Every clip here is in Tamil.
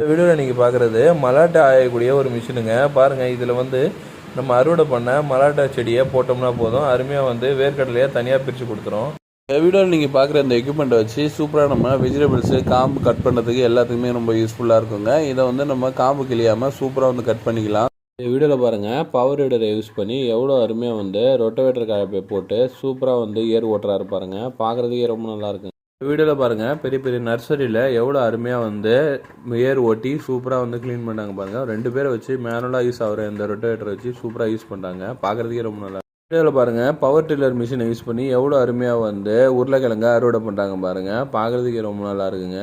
இந்த வீடியோவில் நீங்கள் பார்க்குறது மலாட்டை ஆயக்கூடிய ஒரு மிஷினுங்க. பாருங்கள் இதில் வந்து நம்ம அறுவடை பண்ண மலாட்டா செடியை போட்டோம்னா போதும். அருமையாக வந்து வேர்க்கடலையை தனியாக பிரித்து கொடுத்துரும். இந்த வீடியோவில் நீங்கள் பார்க்குற இந்த எக்யூப்மெண்ட்டை வச்சு சூப்பராக நம்ம வெஜிடபிள்ஸு காம்பு கட் பண்ணுறதுக்கு எல்லாத்துக்குமே ரொம்ப யூஸ்ஃபுல்லாக இருக்குங்க. இதை வந்து நம்ம காம்பு கிளியாமல் சூப்பராக வந்து கட் பண்ணிக்கலாம். இந்த வீடியோவில் பாருங்கள் பவர் ரீடரை யூஸ் பண்ணி எவ்வளோ அருமையாக வந்து ரொட்டவேட்டர் கலப்பை போட்டு சூப்பராக வந்து ஏர் ஓட்டுறாரு பாருங்க. பார்க்குறதுக்கே ரொம்ப நல்லா இருக்குங்க. வீடியோவில் பாருங்கள் பெரிய பெரிய நர்சரியில் எவ்வளோ அருமையாக வந்து ஏர் ஓட்டி சூப்பராக வந்து க்ளீன் பண்ணாங்க பாருங்கள் ரெண்டு பேரை வச்சு மேனுவலாக யூஸ் ஆகிற இந்த ரொட்டேட்டரை வச்சு சூப்பராக யூஸ் பண்ணுறாங்க பார்க்குறதுக்கே ரொம்ப நல்லா வீடியோவில் பாருங்கள் பவர் டில்லர் மிஷினை யூஸ் பண்ணி எவ்வளோ அருமையாக வந்து உருளைக்கிழங்க அறுவடை பண்ணுறாங்க பாருங்கள் பார்க்குறதுக்கே ரொம்ப நல்லா இருக்குங்க.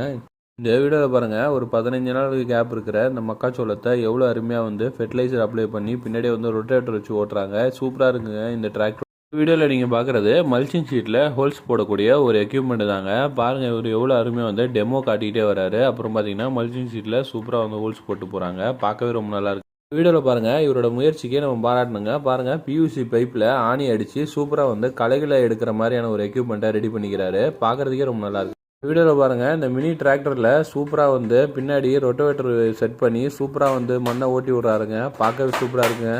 இந்த வீடியோவில் பாருங்கள் ஒரு பதினஞ்சு நாளுக்கு கேப் இருக்கிற இந்த மக்காச்சோளத்தை எவ்வளோ அருமையாக வந்து ஃபெர்டிலைசர் அப்ளை பண்ணி பின்னாடியே வந்து ரொட்டேட்டர் வச்சு ஓட்டுறாங்க. சூப்பராக இருக்குங்க இந்த டிராக்டர் வீடியோவில் நீங்கள் பார்க்குறது மல்ச்சிங் ஷீட்டில் ஹோல்ஸ் போடக்கூடிய ஒரு எக்யூப்மெண்ட் தாங்க. பாருங்கள் இவர் எவ்வளோ அருமையாக வந்து டெமோ காட்டிக்கிட்டே வராரு. அப்புறம் பார்த்தீங்கன்னா மல்ச்சிங் ஷீட்டில் சூப்பராக வந்து ஹோல்ஸ் போட்டு போகிறாங்க பார்க்கவே ரொம்ப நல்லாயிருக்கு வீடியோவில் பாருங்கள் இவரோட முயற்சிக்கே நம்ம பாராட்டணுங்க. பாருங்கள் பியூசி பைப்பில் ஆணி அடித்து சூப்பராக வந்து கலைகளை எடுக்கிற மாதிரியான ஒரு எக்யூப்மெண்ட்டை ரெடி பண்ணிக்கிறாரு. பார்க்குறதுக்கே ரொம்ப நல்லாயிருக்கு வீடியோவில் பாருங்கள் இந்த மினி டிராக்டரில் சூப்பராக வந்து பின்னாடி ரொட்டோவேட்டர் செட் பண்ணி சூப்பராக வந்து மண்ணை ஓட்டி விட்றாருங்க. பார்க்கவே சூப்பராக இருக்குங்க.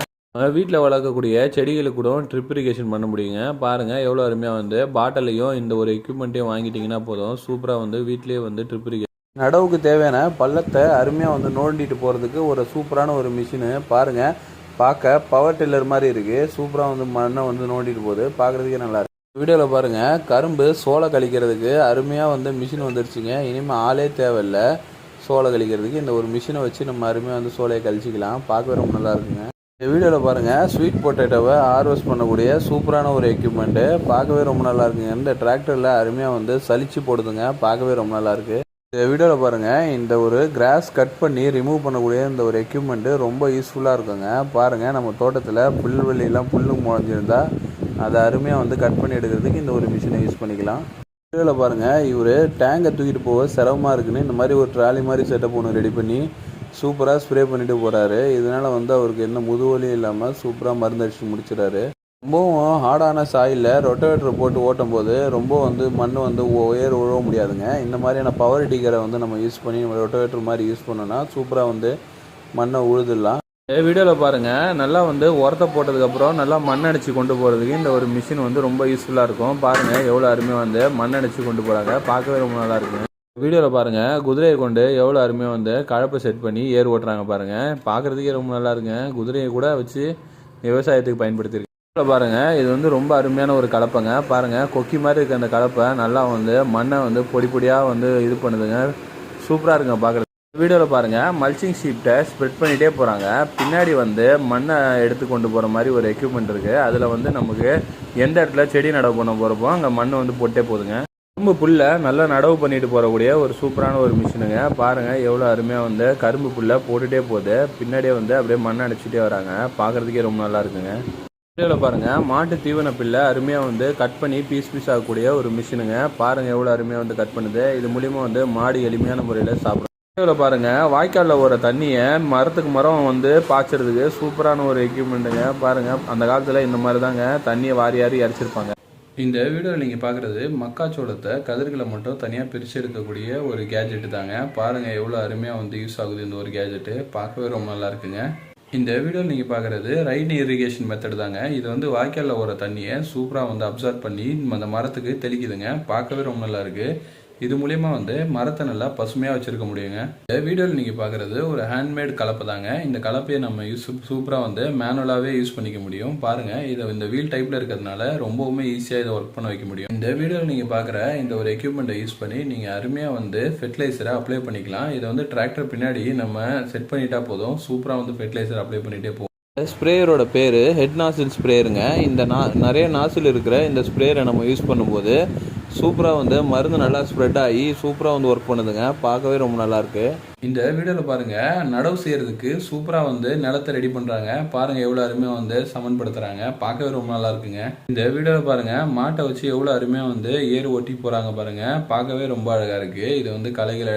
வீட்டில் வளர்க்கக்கூடிய செடிகளுக்கு கூட ட்ரிப் இரிகேஷன் பண்ண முடியுங்க. பாருங்கள் எவ்வளோ அருமையாக வந்து பாட்டிலையும் இந்த ஒரு எக்யூப்மெண்ட்டையும் வாங்கிட்டீங்கன்னா போதும். சூப்பராக வந்து வீட்லேயே வந்து ட்ரிப் இரிகேஷன் நடவுக்கு தேவையான பள்ளத்தை அருமையாக வந்து நோண்டிட்டு போகிறதுக்கு ஒரு சூப்பரான ஒரு மிஷினு பாருங்கள் பார்க்க பவர் டில்லர் மாதிரி இருக்குது சூப்பராக வந்து மண்ணை வந்து நோண்டிட்டு போகுது. பார்க்குறதுக்கே நல்லா இருக்குது வீடியோவில் பாருங்கள் கரும்பு சோளை கழிக்கிறதுக்கு அருமையாக வந்து மிஷின் வந்துருச்சுங்க. இனிமேல் ஆளே தேவையில்ல. சோளை கழிக்கிறதுக்கு இந்த ஒரு மிஷினை வச்சு நம்ம அருமையாக வந்து சோலையை கழிச்சிக்கலாம். பார்க்கவே ரொம்ப நல்லா இருக்குங்க. இந்த வீடியோவில் பாருங்கள் ஸ்வீட் பொட்டேட்டோவை ஹார்வெஸ்ட் பண்ணக்கூடிய சூப்பரான ஒரு எக்யூப்மெண்ட்டு பார்க்கவே ரொம்ப நல்லா இருக்குங்க. இந்த டிராக்டரில் அருமையாக வந்து சலிச்சு போடுதுங்க. பார்க்கவே ரொம்ப நல்லா இருக்கு. இந்த வீடியோவில் பாருங்கள் இந்த ஒரு கிராஸ் கட் பண்ணி ரிமூவ் பண்ணக்கூடிய இந்த ஒரு எக்யூப்மெண்ட்டு ரொம்ப யூஸ்ஃபுல்லாக இருக்குங்க. பாருங்கள் நம்ம தோட்டத்தில் புல்வெளியெல்லாம் புல்லு முளைஞ்சிருந்தா அதை அருமையாக வந்து கட் பண்ணி எடுக்கிறதுக்கு இந்த ஒரு மிஷினை யூஸ் பண்ணிக்கலாம். வீடியோவில் பாருங்கள் இவர் டேங்கை தூக்கிட்டு போக சிரமமாக இருக்குன்னு இந்த மாதிரி ஒரு ட்ராலி மாதிரி செட்டப் ஒன்று ரெடி பண்ணி சூப்பராக ஸ்ப்ரே பண்ணிட்டு போகிறாரு இதனால் வந்து அவருக்கு என்ன முதுவலியும் இல்லாமல் சூப்பராக மருந்து அடிச்சு முடிச்சிடாரு ரொம்பவும் ஹார்டான சாயில் ரொட்டவேட்டர் போட்டு ஓட்டும் போது ரொம்ப வந்து மண் வந்து உயர் உழவ முடியாதுங்க. இந்த மாதிரியான பவர் டிகரை வந்து நம்ம யூஸ் பண்ணி நம்ம ரொட்டவேட்டர் மாதிரி யூஸ் பண்ணோன்னா சூப்பராக வந்து மண்ணை உழுதுடலாம். வீடியோவில் பாருங்கள் நல்லா வந்து உரத்தை போட்டதுக்கப்புறம் நல்லா மண் அடித்து கொண்டு போகிறதுக்கு இந்த ஒரு மிஷின் வந்து ரொம்ப யூஸ்ஃபுல்லாக இருக்கும். பாருங்கள் எவ்வளோ அருமையாக வந்து மண் அடித்து கொண்டு போகிறாங்க பார்க்கவே ரொம்ப நல்லா இருக்குங்க. வீடியோவில் பாருங்கள் குதிரையை கொண்டு எவ்வளோ அருமையாக வந்து கலப்பை செட் பண்ணி ஏர் ஓட்டுறாங்க பாருங்கள் பார்க்குறதுக்கே ரொம்ப நல்லா இருக்குங்க. குதிரையை கூட வச்சு விவசாயத்துக்கு பயன்படுத்தியிருக்கு. வீடியோவில் பாருங்கள் இது வந்து ரொம்ப அருமையான ஒரு கலப்பைங்க. பாருங்கள் கொக்கி மாதிரி இருக்க அந்த கலப்பை நல்லா வந்து மண்ணை வந்து பொடி பொடியாக வந்து இது பண்ணுதுங்க. சூப்பராக இருக்குங்க பார்க்குறது வீடியோவில் பாருங்கள் மல்ச்சிங் ஷீட்டை ஸ்ப்ரெட் பண்ணிகிட்டே போகிறாங்க பின்னாடி வந்து மண்ணை எடுத்து கொண்டு போகிற மாதிரி ஒரு எக்யூப்மெண்ட் இருக்குது அதில் வந்து நமக்கு எந்த இடத்துல செடி நடவு பண்ண போகிறப்போ அங்கே மண் வந்து போட்டே போகுதுங்க கரும்பு புல்லை நல்லா நடவு பண்ணிட்டு போகக்கூடிய ஒரு சூப்பரான ஒரு மிஷினுங்க. பாருங்கள் எவ்வளோ அருமையாக வந்து கரும்பு புல்லை போட்டுகிட்டே போகுது. பின்னாடியே வந்து அப்படியே மண் அடிச்சுட்டே வராங்க. பார்க்குறதுக்கே ரொம்ப நல்லா இருக்குங்க. வீடியோவில் பாருங்கள் மாட்டு தீவன பில்லை அருமையாக வந்து கட் பண்ணி பீஸ் பீஸ் ஆகக்கூடிய ஒரு மிஷினுங்க. பாருங்கள் எவ்வளோ அருமையாக வந்து கட் பண்ணுது. இது மூலிமா வந்து மாடு எளிமையான முறையில் சாப்பிடும். வீடியோவில் பாருங்கள் வாய்க்காலில் ஓர தண்ணியை மரத்துக்கு மரம் வந்து பாய்ச்சறதுக்கு சூப்பரான ஒரு எக்யூப்மெண்ட்டுங்க பாருங்கள் அந்த காலத்தில் இந்த மாதிரி தாங்க தண்ணியை வாரி வாரி இறச்சிருப்பாங்க இந்த வீடியோவில் நீங்கள் பார்க்குறது மக்காச்சோளத்தை கதிர்களை மட்டும் தனியாக பிரித்து எடுக்கக்கூடிய ஒரு கேஜெட்டு தாங்க. பாருங்கள் எவ்வளோ அருமையாக வந்து யூஸ் ஆகுது இந்த ஒரு கேஜெட்டு பார்க்கவே ரொம்ப நல்லா இருக்குங்க. இந்த வீடியோவில் நீங்கள் பார்க்குறது ரைட் இரிகேஷன் மெத்தட் தாங்க. இது வந்து வாய்க்காலில் ஓர தண்ணியை சூப்பராக வந்து அப்சர்வ் பண்ணி அந்த மரத்துக்கு தெளிக்குதுங்க. பார்க்கவே ரொம்ப நல்லா இருக்குது இது மூலியமாக வந்து மரத்தை நல்லா பசுமையாக வச்சுருக்க முடியுங்க. இந்த வீடியோவில் நீங்கள் பார்க்குறது ஒரு ஹேண்ட்மேட் கலப்பை தாங்க. இந்த கலப்பையை நம்ம யூஸ் சூப்பராக வந்து மேனுவலாகவே யூஸ் பண்ணிக்க முடியும். பாருங்கள் இதை இந்த வீல் டைப்பில் இருக்கிறதுனால ரொம்பவுமே ஈஸியாக இதை ஒர்க் பண்ண வைக்க முடியும். இந்த வீடியோவில் நீங்கள் பார்க்குற இந்த ஒரு எக்யூப்மெண்ட்டை யூஸ் பண்ணி நீங்கள் அருமையாக வந்து ஃபெர்டிலைசரை அப்ளை பண்ணிக்கலாம். இதை வந்து டிராக்டர் பின்னாடி நம்ம செட் பண்ணிட்டா போதும். சூப்பராக வந்து ஃபெர்டிலைசர் அப்ளை பண்ணிகிட்டே போகும் ஸ்ப்ரேயரோட பேர் ஹெட் நாசில் ஸ்ப்ரேயருங்க இந்த நா நிறைய நாசில் இருக்கிற இந்த ஸ்ப்ரேயரை நம்ம யூஸ் பண்ணும்போது சூப்பராக வந்து மருந்து நல்லா ஸ்ப்ரெட் ஆகி சூப்பராக வந்து ஒர்க் பண்ணுதுங்க. பார்க்கவே ரொம்ப நல்லாயிருக்கு இந்த வீடியோவில் பாருங்க நடவு செய்கிறதுக்கு சூப்பராக வந்து நிலத்தை ரெடி பண்ணுறாங்க பாருங்கள் எவ்வளோ அருமையாக வந்து சமன்படுத்துகிறாங்க பார்க்கவே ரொம்ப நல்லா இருக்குங்க. இந்த வீடியோவில் பாருங்கள் மாட்டை வச்சு எவ்வளோ அருமையாக வந்து ஏறு ஒட்டி போகிறாங்க பாருங்கள் பார்க்கவே ரொம்ப அழகாக இருக்குது இது வந்து களைகளை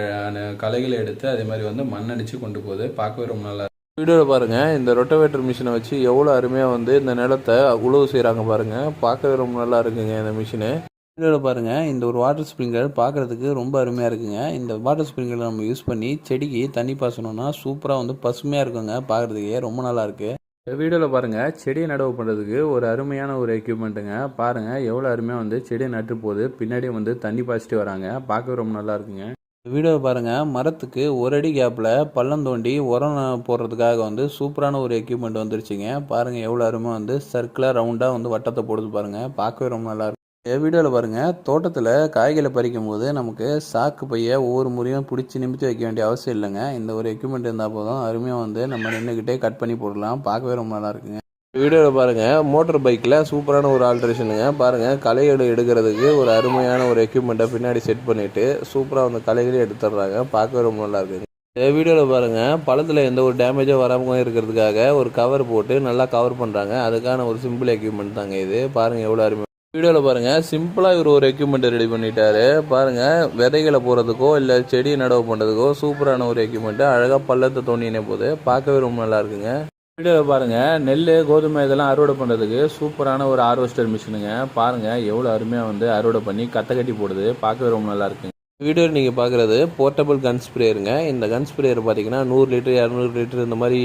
களைகளை எடுத்து அதே மாதிரி வந்து மண் கொண்டு போகுது. பார்க்கவே ரொம்ப நல்லா வீடியோவில் பாருங்கள் இந்த ரொட்டவேட்டர் மிஷினை வச்சு எவ்வளோ அருமையாக வந்து இந்த நிலத்தை உழவு செய்கிறாங்க பாருங்கள் பார்க்கவே ரொம்ப நல்லா இருக்குங்க இந்த மிஷினு வீடியோவில் பாருங்கள் இந்த ஒரு வாட்டர் ஸ்ப்ரிங்கர் பார்க்குறதுக்கு ரொம்ப அருமையாக இருக்குங்க. இந்த வாட்டர் ஸ்ப்ரிங்கரை நம்ம யூஸ் பண்ணி செடிக்கு தண்ணி பாசணும்னா சூப்பராக வந்து பசுமையாக இருக்குங்க பார்க்குறதுக்கே ரொம்ப நல்லா இருக்கு. இந்த வீடியோவில் பாருங்கள் செடியை நடவு பண்ணுறதுக்கு ஒரு அருமையான ஒரு எக்யூப்மெண்ட்டுங்க பாருங்கள் எவ்வளோ அருமையாக வந்து செடியை நட்டு போகுது. பின்னாடி வந்து தண்ணி பாய்ச்சிட்டு வராங்க. பார்க்கவே ரொம்ப நல்லா இருக்குங்க. இந்த வீடியோவை பாருங்கள் மரத்துக்கு ஒரு அடி கேப்பில் பள்ளம் தோண்டி உரம் போடுறதுக்காக வந்து சூப்பரான ஒரு எக்யூப்மெண்ட் வந்துருச்சுங்க. பாருங்கள் எவ்வளோ அருமையாக வந்து சர்க்குலாக ரவுண்டாக வந்து வட்டத்தை போடுது பாருங்கள் பார்க்கவே ரொம்ப நல்லா வீடியோவில் பாருங்கள் தோட்டத்தில் காய்களை பறிக்கும் போது நமக்கு சாக்கு பைய ஒவ்வொரு முறையும் பிடிச்சி நிமித்தி வைக்க வேண்டிய அவசியம் இல்லைங்க. இந்த ஒரு எக்யூப்மெண்ட் இருந்தால் போதும். அருமையாக வந்து நம்ம நின்றுக்கிட்டே கட் பண்ணி போடலாம். பார்க்கவே ரொம்ப நல்லா இருக்குங்க. வீடியோவில் பாருங்கள் மோட்டர் பைக்கில் சூப்பரான ஒரு ஆல்ட்ரேஷனுங்க பாருங்கள் களைகளை எடுக்கிறதுக்கு ஒரு அருமையான ஒரு எக்யூப்மெண்ட்டை பின்னாடி செட் பண்ணிவிட்டு சூப்பராக வந்து களைகளையும் எடுத்துடுறாங்க. பார்க்கவே ரொம்ப நல்லா இருக்குங்க. இந்த வீடியோவில் பாருங்கள் பழத்தில் எந்த ஒரு டேமேஜும் வராமல் இருக்கிறதுக்காக ஒரு கவர் போட்டு நல்லா கவர் பண்ணுறாங்க அதுக்கான ஒரு சிம்பிள் எக்யூப்மெண்ட் தாங்க இது. பாருங்கள் எவ்வளோ அருமை வீடியோவில் பாருங்கள் சிம்பிளாக இவர் ஒரு எக்யூப்மெண்ட் ரெடி பண்ணிட்டாரு. பாருங்கள் விதைகளை போகிறதுக்கோ இல்லை செடி நடவு பண்ணுறதுக்கோ சூப்பரான ஒரு எக்யூப்மெண்ட்டு அழகாக பள்ளத்தை தோண்டினே போது பார்க்கவே ரொம்ப நல்லா இருக்குங்க. வீடியோவில் பாருங்கள் நெல் கோதுமை இதெல்லாம் அறுவடை பண்ணுறதுக்கு சூப்பரான ஒரு ஹார்வெஸ்டர் மிஷினுங்க பாருங்கள் எவ்வளோ அருமையாக வந்து அறுவடை பண்ணி கத்தை கட்டி போடுது. பார்க்கவே ரொம்ப நல்லா இருக்குங்க. வீடியோவில் நீங்கள் பார்க்குறது போர்ட்டபிள் கன் ஸ்ப்ரேயருங்க இந்த கன் ஸ்ப்ரேயர் பார்த்தீங்கன்னா நூறு லிட்டர் இரநூறு லிட்டர் இந்த மாதிரி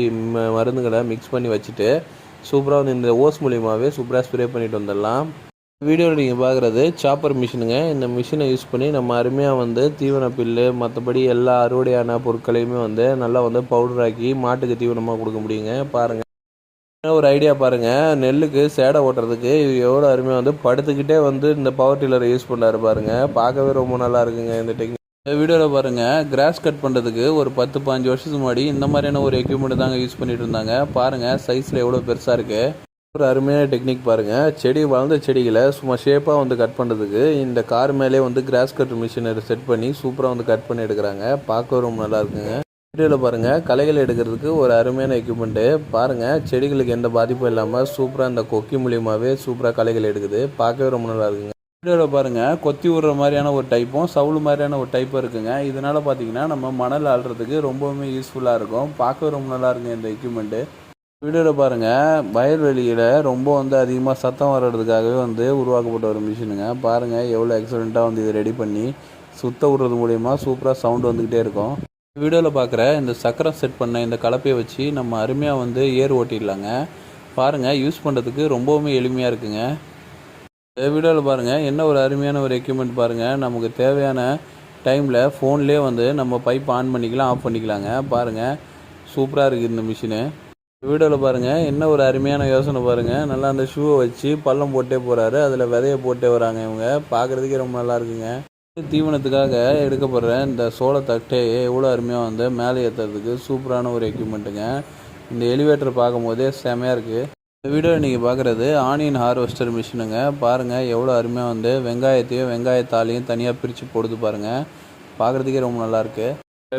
மருந்துகளை மிக்ஸ் பண்ணி வச்சுட்டு சூப்பராக வந்து இந்த ஓஸ் மூலியமாகவே சூப்பராக ஸ்ப்ரே பண்ணிட்டு வந்துடலாம். வீடியோவில் நீங்கள் பார்க்குறது சாப்பர் மிஷினுங்க இந்த மிஷினை யூஸ் பண்ணி நம்ம அருமையாக வந்து தீவன புல்லு மற்றபடி எல்லா அறுவடையான பொருட்களையுமே வந்து நல்லா வந்து பவுடராக்கி மாட்டுக்கு தீவனமாக கொடுக்க முடியுங்க. பாருங்கள் ஒரு ஐடியா பாருங்கள் நெல்லுக்கு சேடை ஓட்டுறதுக்கு இது எவ்வளோ அருமையாக வந்து படுத்துக்கிட்டே வந்து இந்த பவர் டில்லரை யூஸ் பண்ணாரு பாருங்கள் பார்க்கவே ரொம்ப நல்லா இருக்குங்க இந்த டெக்னிக் இந்த வீடியோவில் பாருங்கள் கிராஸ் கட் பண்ணுறதுக்கு ஒரு பத்து பாஞ்சு வருஷத்துக்கு முன்னாடி இந்த மாதிரியான ஒரு எக்யூப்மெண்ட் தாங்க யூஸ் பண்ணிகிட்டு இருந்தாங்க. பாருங்கள் சைஸில் எவ்வளோ பெருசாக இருக்குது ஒரு அருமையான டெக்னிக் பாருங்கள் செடி வளர்ந்த செடிகளை சும்மா ஷேப்பாக வந்து கட் பண்ணுறதுக்கு இந்த கார் மேலே வந்து கிராஸ் கட் மிஷினை செட் பண்ணி சூப்பராக வந்து கட் பண்ணி எடுக்கிறாங்க. பார்க்க ரொம்ப நல்லா இருக்குங்க. வீடியோவில் பாருங்கள் களைகள் எடுக்கிறதுக்கு ஒரு அருமையான எக்யூப்மெண்ட்டு பாருங்கள் செடிகளுக்கு எந்த பாதிப்பும் இல்லாமல் சூப்பராக இந்த கொக்கி மூலியமாகவே சூப்பராக களைகள் எடுக்குது. பார்க்கவே ரொம்ப நல்லா இருக்குங்க. வீடியோவில் பாருங்கள் கொத்தி விடுற மாதிரியான ஒரு டைப்பும் சவுளு மாதிரியான ஒரு டைப்பும் இருக்குங்க. இதனால் பார்த்தீங்கன்னா நம்ம மணல் ஆள்றதுக்கு ரொம்பவுமே யூஸ்ஃபுல்லாக இருக்கும். பார்க்கவே ரொம்ப நல்லா இருக்குங்க இந்த எக்யூப்மெண்ட்டு வீடியோவில் பாருங்கள் வயல்வெளியில் ரொம்ப வந்து அதிகமாக சத்தம் வர்றதுக்காகவே வந்து உருவாக்கப்பட்ட ஒரு மிஷினுங்க. பாருங்கள் எவ்வளோ எக்ஸலண்ட்டாக வந்து இதை ரெடி பண்ணி சுத்த விடுறது மூலயமா சூப்பராக சவுண்டு வந்துக்கிட்டே இருக்கும். வீடியோவில் பார்க்குற இந்த சக்கரம் செட் பண்ண இந்த கலப்பையை வச்சு நம்ம அருமையாக வந்து ஏர் ஓட்டிடலாங்க. பாருங்கள் யூஸ் பண்ணுறதுக்கு ரொம்பவுமே எளிமையாக இருக்குங்க. இந்த வீடியோவில் பாருங்கள் என்ன ஒரு அருமையான ஒரு எக்யூப்மெண்ட் பாருங்கள் நமக்கு தேவையான டைமில் ஃபோன்லேயே வந்து நம்ம பைப் ஆன் பண்ணிக்கலாம் ஆஃப் பண்ணிக்கலாங்க. பாருங்கள் சூப்பராக இருக்குது இந்த மிஷினு. வீடியோவில் பாருங்கள் என்ன ஒரு அருமையான யோசனை பாருங்கள் நல்லா அந்த ஷூவை வச்சு பள்ளம் போட்டே போகிறாரு அதில் விதைய போட்டே வராங்க இவங்க. பார்க்குறதுக்கே ரொம்ப நல்லா இருக்குங்க. தீவனத்துக்காக எடுக்கப்படுற இந்த சோளத்தட்டையை எவ்வளோ அருமையாக வந்து மேலே ஏற்றுறதுக்கு சூப்பரான ஒரு எக்யூப்மெண்ட்டுங்க இந்த எலிவேட்டர் பார்க்கும்போதே செமையாக இருக்குது இந்த வீடியோவில் நீங்கள் பார்க்குறது ஆனியன் ஹார்வெஸ்டர் மிஷினுங்க பாருங்கள் எவ்வளோ அருமையாக வந்து வெங்காயத்தையும் வெங்காயத்தாலையும் தனியாக பிரித்து போடுது பாருங்கள் பார்க்குறதுக்கே ரொம்ப நல்லாயிருக்கு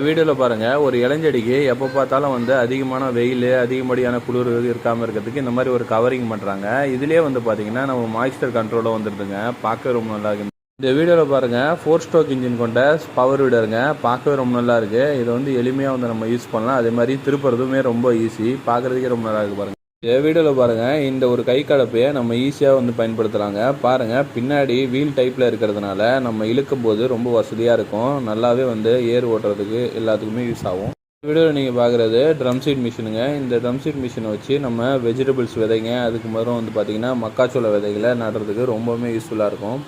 வீடியோவில் பாருங்கள் ஒரு இளஞ்செடிக்கு எப்போ பார்த்தாலும் வந்து அதிகமான வெயில் அதிகப்படியான குளிர் இருக்காமல் இருக்கிறதுக்கு இந்த மாதிரி ஒரு கவரிங் பண்ணுறாங்க இதுலேயே வந்து பார்த்தீங்கன்னா நம்ம மாய்ஸ்டர் கண்ட்ரோலாக வந்துடுதுங்க பார்க்க ரொம்ப நல்லா இருக்கு. இந்த வீடியோவில் பாருங்கள் ஃபோர் ஸ்ட்ரோக் இன்ஜின் கொண்ட பவர் வீடருங்க பார்க்கவே ரொம்ப நல்லா இருக்குது இதை வந்து எளிமையாக வந்து நம்ம யூஸ் பண்ணலாம். அதே மாதிரி திருப்புறதுமே ரொம்ப ஈஸி பார்க்குறதுக்கே ரொம்ப நல்லா இருக்குது பாருங்கள் இந்த வீடியோவில் பாருங்கள் இந்த ஒரு கை கலப்பையை நம்ம ஈஸியாக வந்து பயன்படுத்துகிறாங்க பாருங்கள் பின்னாடி வீல் டைப்பில் இருக்கிறதுனால நம்ம இழுக்கும் போது ரொம்ப வசதியாக இருக்கும். நல்லாவே வந்து ஏர் ஓட்டுறதுக்கு எல்லாத்துக்குமே யூஸ் ஆகும். வீடியோவில் நீங்கள் பார்க்குறது ட்ரம் சீட் மிஷினுங்க இந்த ட்ரம் சீட் மிஷினை வச்சு நம்ம வெஜிடபிள்ஸ் விதைங்க அதுக்கு முதல்ல வந்து பார்த்திங்கன்னா மக்காச்சோள விதைகளை நடுறதுக்கு ரொம்பவுமே யூஸ்ஃபுல்லாக இருக்கும்.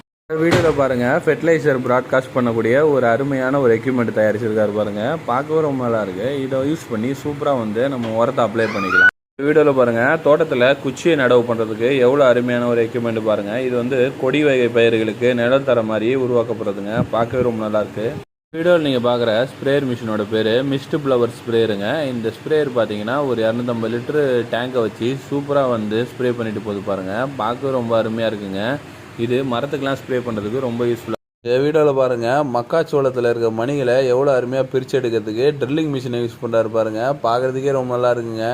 வீடியோவில் பாருங்கள் ஃபெர்டிலைசர் ப்ராட்காஸ்ட் பண்ணக்கூடிய ஒரு அருமையான ஒரு எக்யூப்மெண்ட் தயாரிச்சிருக்காரு பாருங்கள் பார்க்கவே ரொம்ப நல்லா இருக்குது இதை யூஸ் பண்ணி சூப்பராக வந்து நம்ம உரத்தை அப்ளை பண்ணிக்கலாம். வீடியோவில் பாருங்கள் தோட்டத்தில் குச்சியை நடவு பண்ணுறதுக்கு எவ்வளோ அருமையான ஒரு எக்யூப்மெண்ட் பாருங்கள் இது வந்து கொடி வகை பயிர்களுக்கு நிழல் தர மாதிரி உருவாக்கப்படுறதுங்க பார்க்கவே ரொம்ப நல்லாயிருக்கு வீடியோவில் நீங்கள் பார்க்குற ஸ்ப்ரேயர் மிஷினோட பேர் மிஸ்ட் ஃப்ளவர் ஸ்ப்ரேயருங்க. இந்த ஸ்ப்ரேயர் பார்த்தீங்கன்னா ஒரு இரநூத்தம்பது லிட்டரு டேங்கை வச்சு சூப்பராக வந்து ஸ்ப்ரே பண்ணிட்டு போகுது பாருங்கள் பார்க்கவே ரொம்ப அருமையாக இருக்குங்க. இது மரத்துக்கெலாம் ஸ்ப்ரே பண்ணுறதுக்கு ரொம்ப யூஸ்ஃபுல்லாக இந்த வீடியோவில் பாருங்கள் மக்காச்சோளத்தில் இருக்க மணிகளை எவ்வளோ அருமையாக பிரித்து எடுக்கிறதுக்கு ட்ரில்லிங் மிஷினை யூஸ் பண்ணுறாரு பாருங்கள் பார்க்குறதுக்கே ரொம்ப நல்லா இருக்குங்க.